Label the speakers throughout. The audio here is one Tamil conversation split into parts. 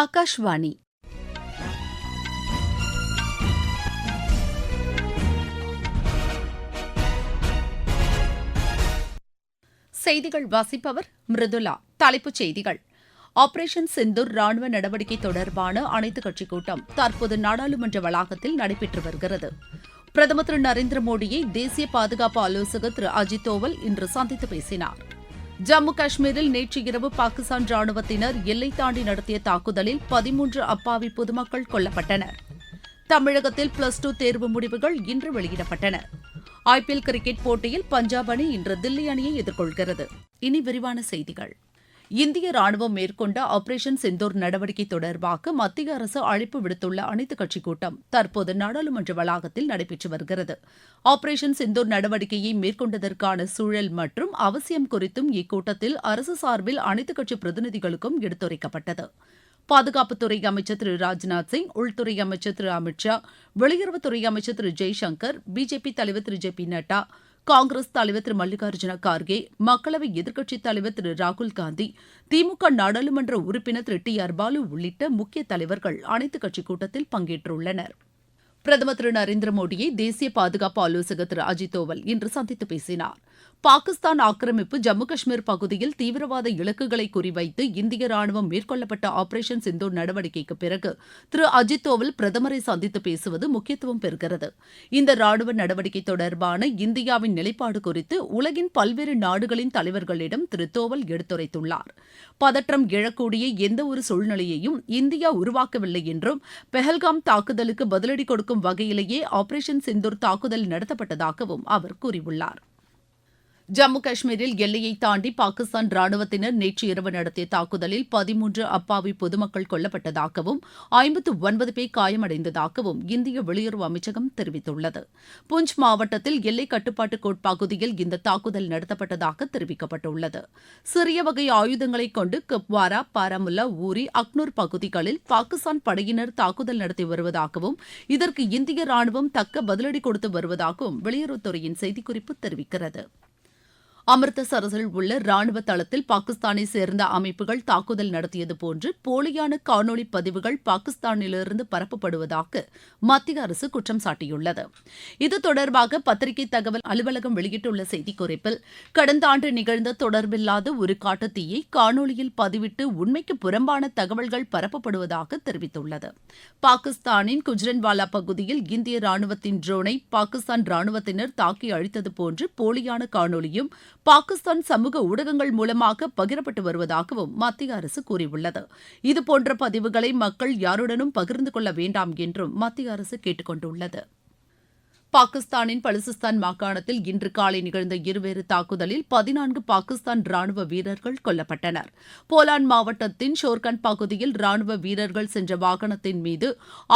Speaker 1: ಆಕಾಶವಾಣಿ செய்திகள் வாசிப்பவர் மிருதுலா தலைப்புச் செய்திகள் ஆபரேஷன் சிந்தூர் ராணுவ நடவடிக்கை தொடர்பான அனைத்துக் கட்சிக் கூட்டம் தற்போது நாடாளுமன்ற வளாகத்தில் நடைபெற்று வருகிறது பிரதமர் திரு நரேந்திர மோடியை தேசிய பாதுகாப்பு ஆலோசகர் திரு அஜித் தோவல் இன்று சந்தித்து பேசினார் ஜம்மு காஷ்மீரில் நேற்று இரவு பாகிஸ்தான் ராணுவத்தினர் எல்லை தாண்டி நடத்திய தாக்குதலில் பதிமூன்று அப்பாவி பொதுமக்கள் கொல்லப்பட்டனர் தமிழகத்தில் பிளஸ் டூ தேர்வு முடிவுகள் இன்று வெளியிடப்பட்டன ஐபிஎல் கிரிக்கெட் போட்டியில் பஞ்சாப் அணி இன்று தில்லி அணியை எதிர்கொள்கிறது இனி விரிவான செய்திகள் இந்திய ராணுவம் மேற்கொண்ட ஆபரேஷன் செந்தூர் நடவடிக்கை தொடர்பாக மத்திய அரசு அழைப்பு விடுத்துள்ள அனைத்துக் கட்சிக் கூட்டம் தற்போது நாடாளுமன்ற வளாகத்தில் நடைபெற்று வருகிறது ஆபரேஷன் செந்தூர் நடவடிக்கையை மேற்கொண்டதற்கான சூழல் மற்றும் அவசியம் குறித்தும் இக்கூட்டத்தில் அரசு சார்பில் அனைத்துக் கட்சி பிரதிநிதிகளுக்கும் எடுத்துரைக்கப்பட்டது பாதுகாப்புத்துறை அமைச்சர் திரு ராஜ்நாத் சிங் உள்துறை அமைச்சர் திரு அமித் ஷா வெளியுறவுத்துறை அமைச்சர் திரு ஜெய்சங்கர் பிஜேபி தலைவர் திரு ஜே பி நட்டா காங்கிரஸ் தலைவர் திரு மல்லிகார்ஜுன கார்கே மக்களவை எதிர்க்கட்சித் தலைவர் திரு ராகுல் காந்தி திமுக நாடாளுமன்ற உறுப்பினர் திரு டி ஆர் பாலு உள்ளிட்ட முக்கிய தலைவர்கள் அனைத்துக் கட்சிக் கூட்டத்தில் பங்கேற்றுள்ளனர் பிரதமர் திரு நரேந்திர மோடியை தேசிய பாதுகாப்பு ஆலோசகர் திரு அஜித் தோவல் இன்று சந்தித்து பேசினாா் பாகிஸ்தான் ஆக்கிரமிப்பு ஜம்மு காஷ்மீர் பகுதியில் தீவிரவாத இலக்குகளை குறிவைத்து இந்திய ராணுவம் மேற்கொள்ளப்பட்ட ஆபரேஷன் சிந்து நடவடிக்கைக்கு பிறகு திரு அஜித் தோவல் பிரதமரை சந்தித்து பேசுவது முக்கியத்துவம் பெறுகிறது இந்த ராணுவ நடவடிக்கை தொடர்பான இந்தியாவின் நிலைப்பாடு குறித்து உலகின் பல்வேறு நாடுகளின் தலைவர்களிடம் திரு தோவல் எடுத்துரைத்துள்ளார் பதற்றம் எழக்கூடிய எந்த ஒரு சூழ்நிலையையும் இந்தியா உருவாக்கவில்லை என்றும் பெஹல்காம் தாக்குதலுக்கு பதிலடி கொடுக்கும் வகையிலேயே ஆபரேஷன் சிந்தூர் தாக்குதல் நடத்தப்பட்டதாகவும் அவர் கூறியுள்ளார் ஜம்மு காஷ்மீரில் எல்லையை தாண்டி பாகிஸ்தான் ராணுவத்தினர் நேற்று இரவு நடத்திய தாக்குதலில் பதிமூன்று அப்பாவி பொதுமக்கள் கொல்லப்பட்டதாகவும் ஐம்பத்து ஒன்பது பேர் காயமடைந்ததாகவும் இந்திய வெளியுறவு அமைச்சகம் தெரிவித்துள்ளது புஞ்ச் மாவட்டத்தில் எல்லை கட்டுப்பாட்டு கோட்பகுதியில் இந்த தாக்குதல் நடத்தப்பட்டதாக தெரிவிக்கப்பட்டுள்ளது சிறிய வகை ஆயுதங்களை கொண்டு குப்வாரா பாரமுல்லா ஊரி அக்னூர் பகுதிகளில் பாகிஸ்தான் படையினர் தாக்குதல் நடத்தி வருவதாகவும் இதற்கு இந்திய ராணுவம் தக்க பதிலடி கொடுத்து வருவதாகவும் வெளியுறவுத்துறையின் செய்திக்குறிப்பு தெரிவிக்கிறது அமிர்தசரஸில் உள்ள ராணுவ தளத்தில் பாகிஸ்தானை சேர்ந்த அமைப்புகள் தாக்குதல் நடத்தியது போன்று போலியான காணொலி பதிவுகள் பாகிஸ்தானிலிருந்து பரப்பப்படுவதாக மத்திய அரசு குற்றம் சாட்டியுள்ளது இது தொடர்பாக பத்திரிகை தகவல் அலுவலகம் வெளியிட்டுள்ள செய்திக்குறிப்பில் கடந்த ஆண்டு நிகழ்ந்த தொடர்பில்லாத ஒரு காட்டுத்தீயை காணொலியில் பதிவிட்டு உண்மைக்கு புறம்பான தகவல்கள் பரப்பப்படுவதாக தெரிவித்துள்ளது பாகிஸ்தானின் குஜ்ரன்வாலா பகுதியில் இந்திய ராணுவத்தின் ட்ரோனை பாகிஸ்தான் ராணுவத்தினர் தாக்கி அழித்தது போன்று போலியான காணொலியும் பாகிஸ்தான் சமூக ஊடகங்கள் மூலமாக பகிரப்பட்டு வருவதாகவும் மத்திய அரசு கூறியுள்ளது இதுபோன்ற பதிவுகளை மக்கள் யாருடனும் பகிர்ந்து கொள்ள வேண்டாம் என்றும் மத்திய அரசு கேட்டுக்கொண்டுள்ளது பாகிஸ்தானின் பலுசிஸ்தான் மாகாணத்தில் இன்று காலை நிகழ்ந்த இருவேறு தாக்குதலில் பதினான்கு பாகிஸ்தான் ராணுவ வீரர்கள் கொல்லப்பட்டனர் போலான் மாவட்டத்தின் ஷோர்கன் பகுதியில் ராணுவ வீரர்கள் சென்ற வாகனத்தின் மீது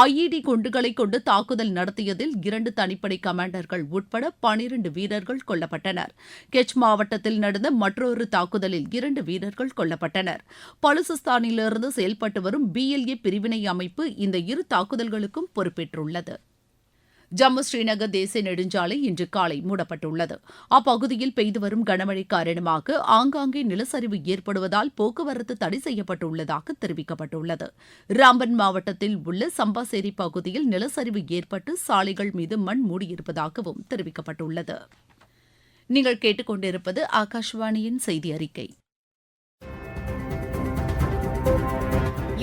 Speaker 1: ஐஇடி குண்டுகளை கொண்டு தாக்குதல் நடத்தியதில் இரண்டு தனிப்படை கமாண்டர்கள் உட்பட பனிரண்டு வீரர்கள் கொல்லப்பட்டனர் கெச் மாவட்டத்தில் நடந்த மற்றொரு தாக்குதலில் இரண்டு வீரர்கள் கொல்லப்பட்டனர் பலுசிஸ்தானிலிருந்து செயல்பட்டு வரும் பிஎல்ஏ பிரிவினை அமைப்பு இந்த இரு தாக்குதல்களுக்கும் பொறுப்பேற்றுள்ளது ஜம்மு ஸ்ரீநகர் தேசிய நெடுஞ்சாலை இன்று காலை மூடப்பட்டுள்ளது அப்பகுதியில் பெய்து வரும் கனமழை காரணமாக ஆங்காங்கே நிலச்சரிவு ஏற்படுவதால் போக்குவரத்து தடை செய்யப்பட்டுள்ளதாக தெரிவிக்கப்பட்டுள்ளது ராம்பன் மாவட்டத்தில் உள்ள சம்பாசேரி பகுதியில் நிலச்சரிவு ஏற்பட்டு சாலைகள் மீது மண் மூடியிருப்பதாகவும் தெரிவிக்கப்பட்டுள்ளது நீங்கள் கேட்டுக்கொண்டிருப்பது ஆகாஷ்வாணியின் செய்தி அறிக்கை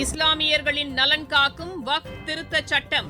Speaker 2: இஸ்லாமியர்களின் நலன் காக்கும் வக் திருத்த சட்டம்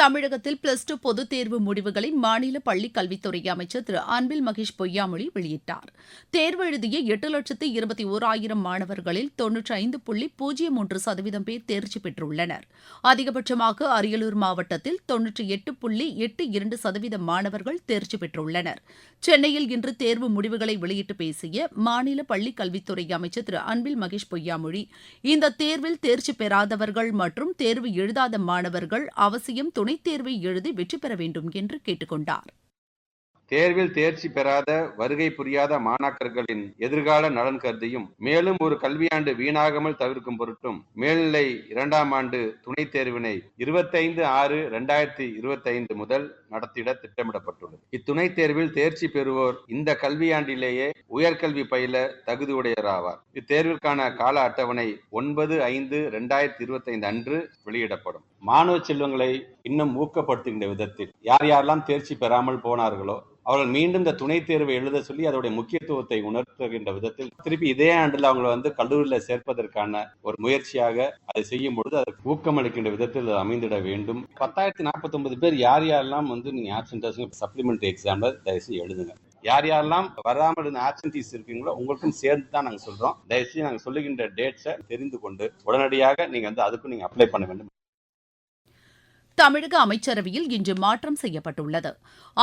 Speaker 1: தமிழகத்தில் பிளஸ் டூ பொதுத் தேர்வு முடிவுகளை மாநில பள்ளிக் கல்வித்துறை அமைச்சர் திரு அன்பில் மகேஷ் பொய்யாமொழி வெளியிட்டார் தேர்வு எழுதிய எட்டு லட்சத்து இருபத்தி ஓராயிரம் மாணவர்களில் தொன்னூற்றி ஐந்து புள்ளி பூஜ்ஜியம் ஒன்று சதவீதம் பேர் தேர்ச்சி பெற்றுள்ளனர் அதிகபட்சமாக அரியலூர் மாவட்டத்தில் தொன்னூற்றி எட்டு புள்ளி எட்டு இரண்டு சதவீத மாணவர்கள் தேர்ச்சி பெற்றுள்ளனர் சென்னையில் இன்று தேர்வு முடிவுகளை வெளியிட்டு பேசிய மாநில பள்ளிக் கல்வித்துறை அமைச்சர் திரு அன்பில் மகேஷ் பொய்யாமொழி இந்த தேர்வில் தேர்ச்சி பெறாதவர்கள் மற்றும் தேர்வு எழுதாத மாணவர்கள் அவசியம் துணைத் தேர்வை எழுதி வெற்றி பெற வேண்டும் என்று கேட்டுக்கொண்டார்
Speaker 3: தேர்வில் தேர்ச்சி பெறாத வருகை புரியாத மாணாக்கர்களின் எதிர்கால நலன் கருதியும் மேலும் ஒரு கல்வியாண்டு வீணாகாமல் தவிர்க்கும் பொருட்டும் மேல்நிலை இரண்டாம் ஆண்டு துணைத் தேர்வினை இருபத்தைந்து ஆறு இரண்டாயிரத்தி இருபத்தைந்து முதல் நடத்திட திட்டமிடப்பட்டுள்ளது இத்துணைத் தேர்வில் தேர்ச்சி பெறுவோர் இந்த கல்வியாண்டிலேயே உயர்கல்வி பயில தகுதியுடையராவார் இத்தேர்விற்கான கால அட்டவணை ஒன்பது ஐந்து இரண்டாயிரத்தி இருபத்தி ஐந்து அன்று வெளியிடப்படும் மாணவ செல்வங்களை இன்னும் ஊக்கப்படுத்துகின்ற விதத்தில் யார் யாரெல்லாம் தேர்ச்சி பெறாமல் போனார்களோ அவர்கள் மீண்டும் இந்த துணைத் தேர்வை எழுத சொல்லி அதோடைய முக்கியத்துவத்தை உணர்த்துகின்ற விதத்தில் திருப்பி இதே ஆண்டில் அவங்களை வந்து கல்லூரியில் சேர்ப்பதற்கான ஒரு முயற்சியாக அதை செய்யும் பொழுது அதற்கு ஊக்கம் அளிக்கின்ற விதத்தில் அமைந்திட வேண்டும் பத்தாயிரத்தி நாற்பத்தி ஒன்பது பேர் யார் யாரெல்லாம் வந்து நீங்கள் ஆப்சன்டாஸுங்க சப்ளிமெண்ட்ரி எக்ஸாமில் தயவுசு எழுதுங்க யார் யாரெல்லாம் வராமல் இருந்த ஆப்சன்டீஸ் இருக்கீங்களோ உங்களுக்கும் சேர்ந்து தான் நாங்கள் சொல்கிறோம் தயவுசெய்து நாங்கள் சொல்லுகின்ற டேட்ஸை தெரிந்து கொண்டு உடனடியாக நீங்கள் வந்து அதுக்கும் நீங்கள் அப்ளை பண்ண வேண்டும்
Speaker 1: தமிழக அமைச்சரவையில் இன்று மாற்றம் செய்யப்பட்டுள்ளது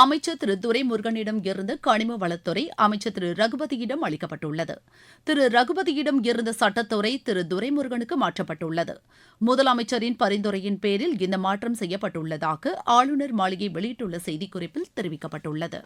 Speaker 1: அமைச்சர் திரு துரைமுருகனிடம் இருந்த கனிம வளத்துறை அமைச்சர் திரு ரகுபதியிடம் அளிக்கப்பட்டுள்ளது திரு ரகுபதியிடம் இருந்த சட்டத்துறை திரு துரைமுருகனுக்கு மாற்றப்பட்டுள்ளது முதலமைச்சரின் பரிந்துரையின் பேரில் இந்த மாற்றம் செய்யப்பட்டுள்ளதாக ஆளுநர் மாளிகை வெளியிட்டுள்ள செய்திக்குறிப்பில் தெரிவிக்கப்பட்டுள்ளது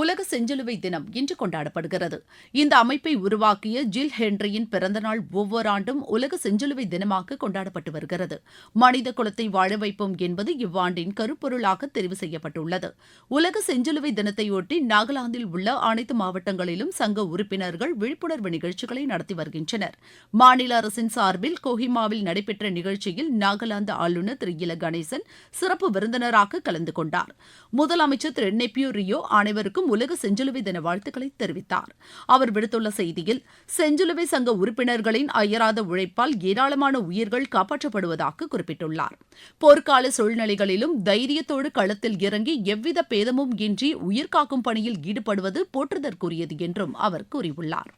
Speaker 1: உலக செஞ்சிலுவை தினம் இன்று கொண்டாடப்படுகிறது இந்த அமைப்பை உருவாக்கிய ஜில் ஹென்ரியின் பிறந்தநாள் ஒவ்வொரு ஆண்டும் உலக செஞ்சிலுவை தினமாக கொண்டாடப்பட்டு வருகிறது மனித குலத்தை வாழ வைப்போம் என்பது இவ்வாண்டின் கருப்பொருளாக தெரிவு செய்யப்பட்டுள்ளது உலக செஞ்சிலுவை தினத்தையொட்டி நாகாலாந்தில் உள்ள அனைத்து மாவட்டங்களிலும் சங்க உறுப்பினர்கள் விழிப்புணர்வு நிகழ்ச்சிகளை நடத்தி வருகின்றனர் மாநில அரசின் சார்பில் கோஹிமாவில் நடைபெற்ற நிகழ்ச்சியில் நாகாலாந்து ஆளுநர் திரு இல கணேசன் சிறப்பு விருந்தினராக கலந்து கொண்டார் முதலமைச்சர் திரு நெப்பியூ ரியோ அனைவருக்கும் அனைவருக்கும் உலக செஞ்சிலுவை தின வாழ்த்துக்களை தெரிவித்தார் அவர் விடுத்துள்ள செய்தியில் செஞ்சிலுவை சங்க உறுப்பினர்களின் அயராத உழைப்பால் ஏராளமான உயிர்கள் காப்பாற்றப்படுவதாக குறிப்பிட்டுள்ளார் போர்க்கால சூழ்நிலைகளிலும் தைரியத்தோடு களத்தில் இறங்கி எவ்வித பேதமும் இன்றி உயிர்காக்கும் பணியில் ஈடுபடுவது போற்றுதற்குரியது என்றும் அவர் கூறியுள்ளார்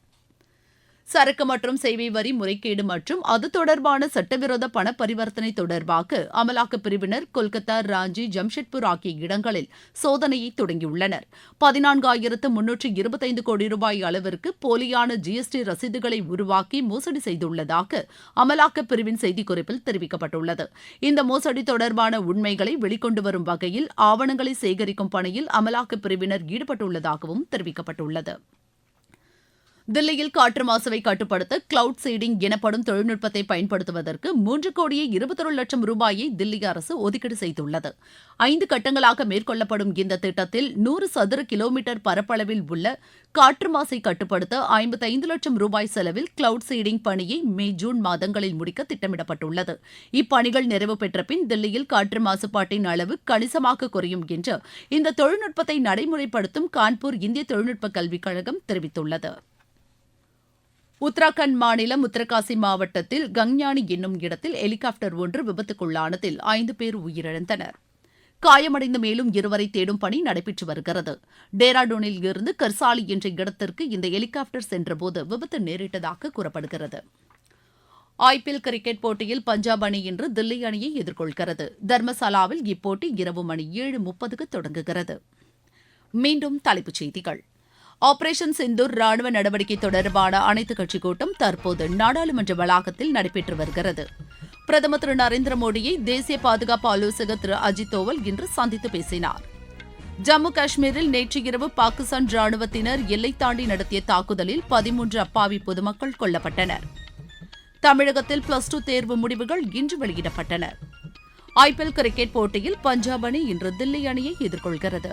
Speaker 1: சரக்கு மற்றும் சேவை வரி முறைகேடு மற்றும் அது தொடர்பான சட்டவிரோத பண பரிவர்த்தனை தொடர்பாக அமலாக்கப் பிரிவினர் கொல்கத்தா ராஞ்சி ஜம்ஷெட்பூர் ஆகிய இடங்களில் சோதனையை தொடங்கியுள்ளனர் பதினான்காயிரத்து முன்னூற்று இருபத்தைந்து கோடி ரூபாய் அளவிற்கு போலியான ஜிஎஸ்டி ரசீதுகளை உருவாக்கி மோசடி செய்துள்ளதாக அமலாக்கப் பிரிவின் செய்திக்குறிப்பில் தெரிவிக்கப்பட்டுள்ளது இந்த மோசடி தொடர்பான உண்மைகளை வெளிக்கொண்டு வரும் வகையில் ஆவணங்களை சேகரிக்கும் பணியில் அமலாக்கப் பிரிவினர் ஈடுபட்டுள்ளதாகவும் தெரிவிக்கப்பட்டுள்ளது தில்லியில் காற்று மாசுவை கட்டுப்படுத்த கிளவுட் சீடிங் எனப்படும் தொழில்நுட்பத்தை பயன்படுத்துவதற்கு மூன்று கோடியே இருபத்தொரு லட்சம் ரூபாயை தில்லி அரசு ஒதுக்கீடு செய்துள்ளது ஐந்து கட்டங்களாக மேற்கொள்ளப்படும் இந்த திட்டத்தில் நூறு சதுர கிலோமீட்டர் பரப்பளவில் உள்ள காற்று மாசை கட்டுப்படுத்த ஐம்பத்தைந்து லட்சம் ரூபாய் செலவில் கிளவுட் சீடிங் பணியை மே ஜூன் மாதங்களில் முடிக்க திட்டமிடப்பட்டுள்ளது இப்பணிகள் நிறைவு பெற்ற பின் தில்லியில் காற்று மாசுபாட்டின் அளவு கணிசமாக குறையும் என்று இந்த தொழில்நுட்பத்தை நடைமுறைப்படுத்தும் கான்பூர் இந்திய தொழில்நுட்ப கல்விக் கழகம் தெரிவித்துள்ளது உத்தராகண்ட் மாநிலம் உத்தரகாசி மாவட்டத்தில் கங்ஞானி என்னும் இடத்தில் ஹெலிகாப்டர் ஒன்று விபத்துக்குள்ளானதில் ஐந்து பேர் உயிரிழந்தனர் காயமடைந்த மேலும் இருவரை தேடும் பணி நடைபெற்று வருகிறது டேராடூனில் இருந்து கர்சாலி என்ற இடத்திற்கு இந்த ஹெலிகாப்டர் சென்றபோது விபத்து நேரிட்டதாக கூறப்படுகிறது ஐபிஎல் கிரிக்கெட் போட்டியில் பஞ்சாப் அணி இன்று தில்லி அணியை எதிர்கொள்கிறது தர்மசாலாவில் இப்போட்டி இரவு மணி ஏழு முப்பதுக்கு தொடங்குகிறது மீண்டும் தலைப்புச் செய்திகள் ஆபரேஷன் சிந்தூர் ராணுவ நடவடிக்கை தொடர்பான அனைத்துக் கட்சி கூட்டம் தற்போது நாடாளுமன்ற வளாகத்தில் நடைபெற்று வருகிறது பிரதமர் திரு நரேந்திர மோடியை தேசிய பாதுகாப்பு ஆலோசகர் திரு அஜித் தோவல் இன்று சந்தித்து பேசினார் ஜம்மு காஷ்மீரில் நேற்று இரவு பாகிஸ்தான் ராணுவத்தினர் எல்லை தாண்டி நடத்திய தாக்குதலில் பதிமூன்று அப்பாவி பொதுமக்கள் கொல்லப்பட்டனர் தமிழகத்தில் பிளஸ் டூ தேர்வு முடிவுகள் இன்று வெளியிடப்பட்டன ஐபிஎல் கிரிக்கெட் போட்டியில் பஞ்சாப் அணி இன்று தில்லி அணியை எதிர்கொள்கிறது